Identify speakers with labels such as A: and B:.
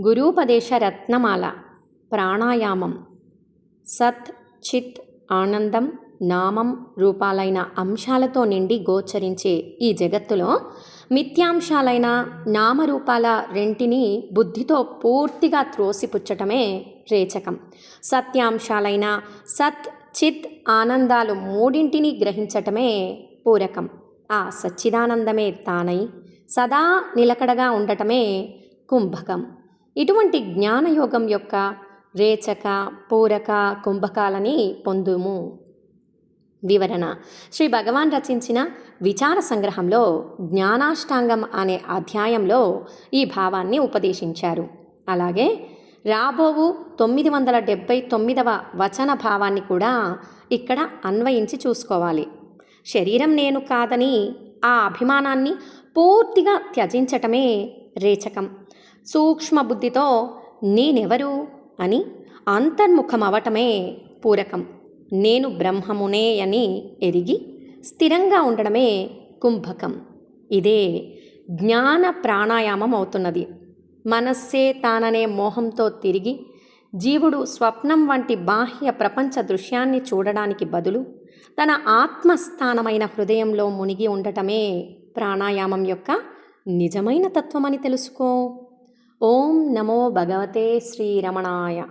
A: గురూపదేశ రత్నమాల ప్రాణాయామం సత్ చిత్ ఆనందం నామం రూపాలైన అంశాలతో నిండి గోచరించే ఈ జగత్తులో మిథ్యాంశాలైన నామరూపాల రెంటిని బుద్ధితో పూర్తిగా త్రోసిపుచ్చటమే రేచకం. సత్యాంశాలైన సత్ చిత్ ఆనందాలు మూడింటిని గ్రహించటమే పూరకం. ఆ సచ్చిదానందమే తానై సదా నిలకడగా ఉండటమే కుంభకం. ఇటువంటి జ్ఞానయోగం యొక్క రేచక పూరక కుంభకాలని పొందుము. వివరణ. శ్రీ భగవాన్ రచించిన విచార సంగ్రహంలో జ్ఞానాష్టాంగం అనే అధ్యాయంలో ఈ భావాన్ని ఉపదేశించారు. అలాగే రాబోవు తొమ్మిది వందల డెబ్భై తొమ్మిదవ వచన భావాన్ని కూడా ఇక్కడ అన్వయించి చూసుకోవాలి. శరీరం నేను కాదని ఆ అభిమానాన్ని పూర్తిగా త్యజించటమే రేచకం. సూక్ష్మ బుద్ధితో నేనెవరు అని అంతర్ముఖమవటమే పూరకం. నేను బ్రహ్మమునే అని ఎరిగి స్థిరంగా ఉండడమే కుంభకం. ఇదే జ్ఞాన ప్రాణాయామం అవుతున్నది మనస్సే తాననే మోహంతో తిరిగి జీవుడు స్వప్నం వంటి బాహ్య ప్రపంచ దృశ్యాన్ని చూడడానికి బదులు తన ఆత్మస్థానమైన హృదయంలో మునిగి ఉండటమే ప్రాణాయామం యొక్క నిజమైన తత్వమని తెలుసుకో. ఓం నమో భగవతే శ్రీరమణాయ